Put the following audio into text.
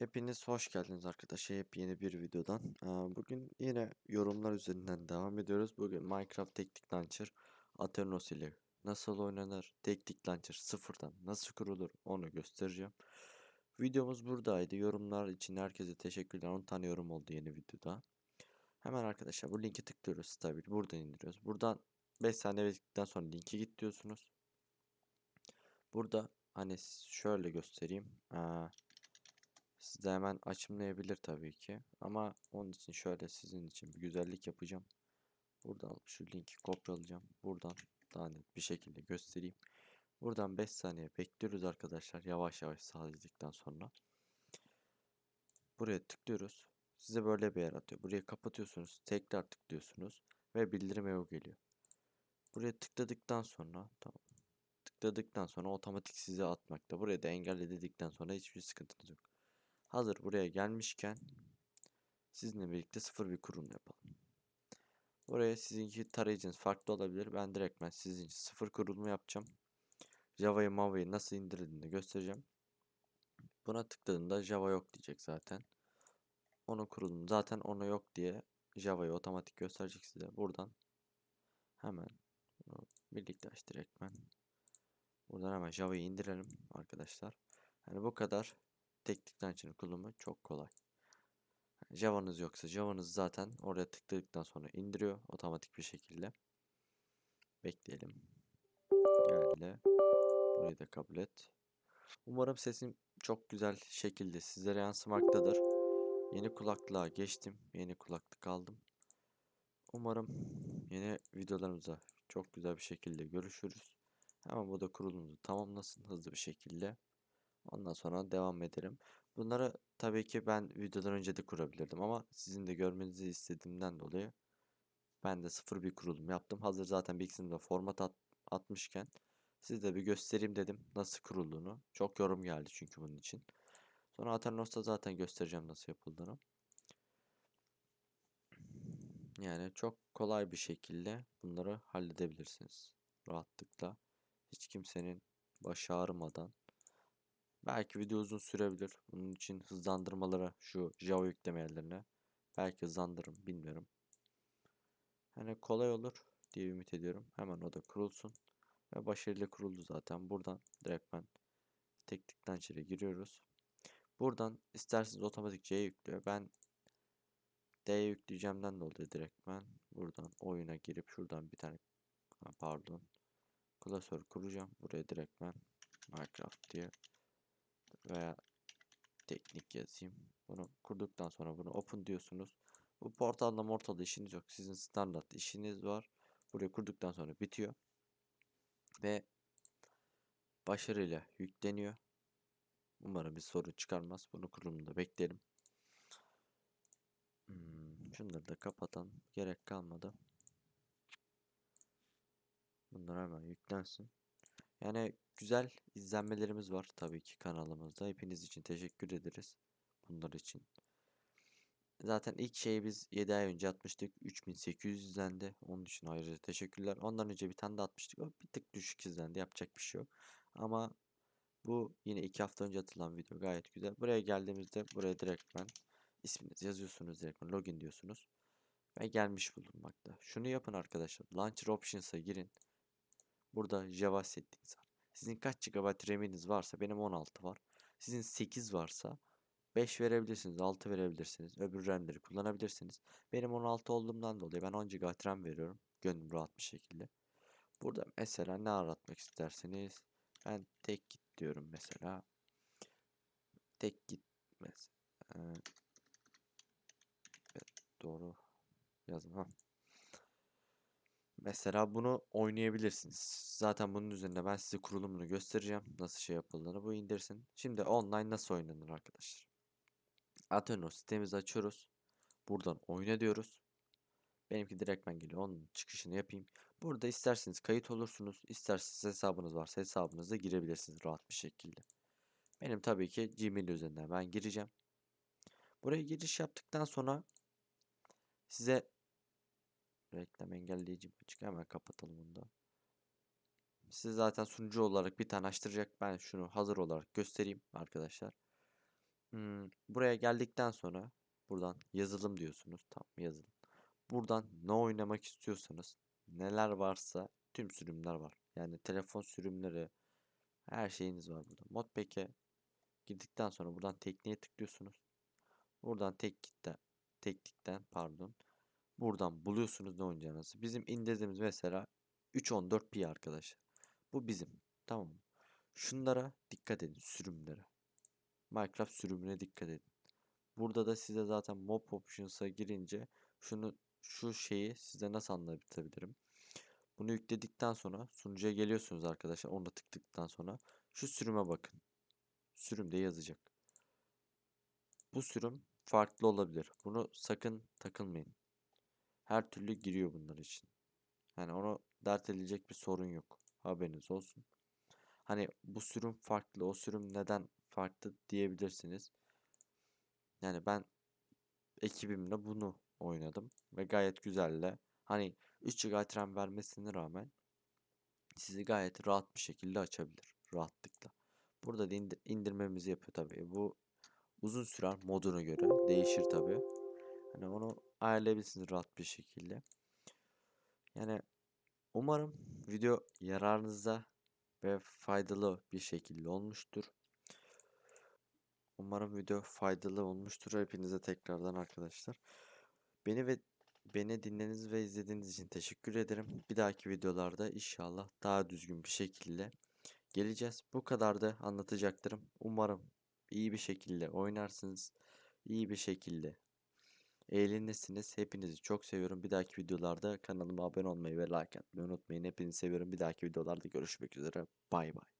Hepiniz hoş geldiniz arkadaşlar. Yepyeni bir videodan. Bugün yine yorumlar üzerinden devam ediyoruz. Bugün Minecraft Teknik Launcher Aternos ile nasıl oynanır? Teknik Launcher sıfırdan nasıl kurulur? Onu göstereceğim. Videomuz buradaydı. Yorumlar için herkese teşekkürler. 10 tane yorum oldu yeni videoda. Hemen arkadaşlar bu linki tıklıyoruz. Stabil. Buradan indiriyoruz. Buradan 5 saniye bekledikten sonra linki git diyorsunuz. Burada hani şöyle göstereyim. Aa, Sizde hemen açımlayabilir tabii ki. Ama onun için şöyle sizin için bir güzellik yapacağım. Buradan şu linki kopyalayacağım. Buradan daha net bir şekilde göstereyim. Buradan 5 saniye bekliyoruz arkadaşlar. Yavaş yavaş sağladıktan sonra. Buraya tıklıyoruz. Size böyle bir yer atıyor. Buraya kapatıyorsunuz. Tekrar tıklıyorsunuz. Ve bildirim evo geliyor. Buraya tıkladıktan sonra tamam. Tıkladıktan sonra otomatik size atmakta. Buraya da engelle dedikten sonra hiçbir sıkıntınız yok. Hazır buraya gelmişken sizinle birlikte sıfır bir kurum yapalım. Buraya sizinki tarayıcınız farklı olabilir. Ben direkt ben sizin için sıfır kurulumu yapacağım. Java'yı Mava'yı nasıl indirildiğini göstereceğim. Buna tıkladığında Java yok diyecek zaten. Onun kurulumu zaten onu yok diye Java'yı otomatik gösterecek size. Buradan hemen birlikte aç direkt ben. Buradan hemen Java'yı indirelim arkadaşlar. Yani bu kadar teknik launcher'ın kullanımı çok kolay. Java'nız yoksa Java'nız zaten oraya tıkladıktan sonra indiriyor otomatik bir şekilde. Bekleyelim. Geldi. Burayı da kabul et. Umarım sesim çok güzel şekilde sizlere yansımaktadır. Yeni kulaklığa geçtim. Yeni kulaklık aldım. Umarım yeni videolarımızda çok güzel bir şekilde görüşürüz. Hemen bu da kurulumuzu tamamlasın hızlı bir şekilde. Ondan sonra devam ederim. Bunları tabii ki ben videodan önce de kurabilirdim ama sizin de görmenizi istediğimden dolayı ben de sıfır bir kurulum yaptım. Hazır zaten bilgisayarımda format at, atmışken size de bir göstereyim dedim nasıl kurulduğunu. Çok yorum geldi çünkü bunun için. Sonra Aternos'ta zaten göstereceğim nasıl yapıldığını. Yani çok kolay bir şekilde bunları halledebilirsiniz. Rahatlıkla. Hiç kimsenin başı ağrımadan Belki video uzun sürebilir. Bunun için hızlandırmalara şu Java yüklemelerine belki hızlandırırım bilmiyorum. Hani kolay olur diye ümit ediyorum. Hemen o da kurulsun. Ve başarıyla kuruldu zaten. Buradan direkt ben teknikten içeri giriyoruz. Buradan isterseniz otomatik C yüklüyor. Ben D yükleyeceğimden dolayı direkt ben buradan oyuna girip şuradan bir tane pardon klasör kuracağım. Buraya direkt ben Minecraft diye veya teknik yazayım. Bunu kurduktan sonra bunu open diyorsunuz. Bu portalda mortalda işiniz yok. Sizin standart işiniz var. Burayı kurduktan sonra bitiyor. Ve başarıyla yükleniyor. Umarım bir sorun çıkarmaz. Bunu kurulumda beklerim. Hmm, şunları da kapatan gerek kalmadı. Bunlar hemen yüklensin. Yani güzel izlenmelerimiz var tabii ki kanalımızda. Hepiniz için teşekkür ederiz. Bunlar için. Zaten ilk şeyi biz 7 ay önce atmıştık. 3800 izlendi. Onun için ayrıca teşekkürler. Ondan önce bir tane de atmıştık. O bir tık düşük izlendi. Yapacak bir şey yok. Ama bu yine 2 hafta önce atılan video gayet güzel. Buraya geldiğimizde buraya direkt ben isminizi yazıyorsunuz direkt login diyorsunuz. Ve gelmiş bulunmakta. Şunu yapın arkadaşlar. Launcher Options'a girin. Burada Java settings var. Sizin kaç GB RAM'iniz varsa benim 16 var. Sizin 8 varsa 5 verebilirsiniz, 6 verebilirsiniz. Öbür RAM'leri kullanabilirsiniz. Benim 16 olduğumdan dolayı ben 10 GB RAM veriyorum. Gönlüm rahat bir şekilde. Burada mesela ne aratmak isterseniz ben tek git diyorum mesela. Tek git mesela. Evet, doğru yazın ha. Mesela bunu oynayabilirsiniz. Zaten bunun üzerinde ben size kurulumunu göstereceğim. Nasıl şey yapıldığını bu indirsin. Şimdi online nasıl oynanır arkadaşlar. Atenos sitemizi açıyoruz. Buradan oyna diyoruz. Benimki direktmen geliyor. Onun çıkışını yapayım. Burada isterseniz kayıt olursunuz. İsterseniz hesabınız varsa hesabınıza girebilirsiniz rahat bir şekilde. Benim tabii ki Gmail üzerinden ben gireceğim. Buraya giriş yaptıktan sonra size Reklam engelleyici açık. Hemen kapatalım bunu da. Size zaten sunucu olarak bir tane açtıracak. Ben şunu hazır olarak göstereyim arkadaşlar. Hmm, buraya geldikten sonra buradan yazılım diyorsunuz. Tamam yazılım. Buradan ne oynamak istiyorsanız neler varsa tüm sürümler var. Yani telefon sürümleri her şeyiniz var burada. Modpack'e girdikten sonra buradan tekniğe tıklıyorsunuz. Buradan teknikten teknikten pardon. Buradan buluyorsunuz ne oynayacağınızı. Bizim indirdiğimiz mesela 3.14p arkadaşlar. Bu bizim. Tamam? Şunlara dikkat edin sürümlere. Minecraft sürümüne dikkat edin. Burada da size zaten Mob Options'a girince şunu şu şeyi size nasıl anlatabilirim? Bunu yükledikten sonra sunucuya geliyorsunuz arkadaşlar. Onu da tıkladıktan sonra şu sürüme bakın. Sürümde yazacak. Bu sürüm farklı olabilir. Bunu sakın takılmayın. Her türlü giriyor bunlar için. Yani onu dert edilecek bir sorun yok. Haberiniz olsun. Hani bu sürüm farklı, o sürüm neden farklı diyebilirsiniz. Yani ben ekibimle bunu oynadım ve gayet güzelle. Hani 3 GB RAM vermesine rağmen sizi gayet rahat bir şekilde açabilir. Rahatlıkla. Burada da indir indirmemizi yapıyor tabii. Bu uzun sürer moduna göre değişir tabii. Hani onu ayarlayabilirsiniz rahat bir şekilde. Yani umarım video yararınıza ve faydalı bir şekilde olmuştur. Umarım video faydalı olmuştur hepinize tekrardan arkadaşlar. Beni ve beni dinlediğiniz ve izlediğiniz için teşekkür ederim. Bir dahaki videolarda inşallah daha düzgün bir şekilde geleceğiz. Bu kadar da anlatacaklarım. Umarım iyi bir şekilde oynarsınız. İyi bir şekilde eğlenirsiniz. Hepinizi çok seviyorum. Bir dahaki videolarda kanalıma abone olmayı ve like atmayı unutmayın. Hepinizi seviyorum. Bir dahaki videolarda görüşmek üzere. Bay bay.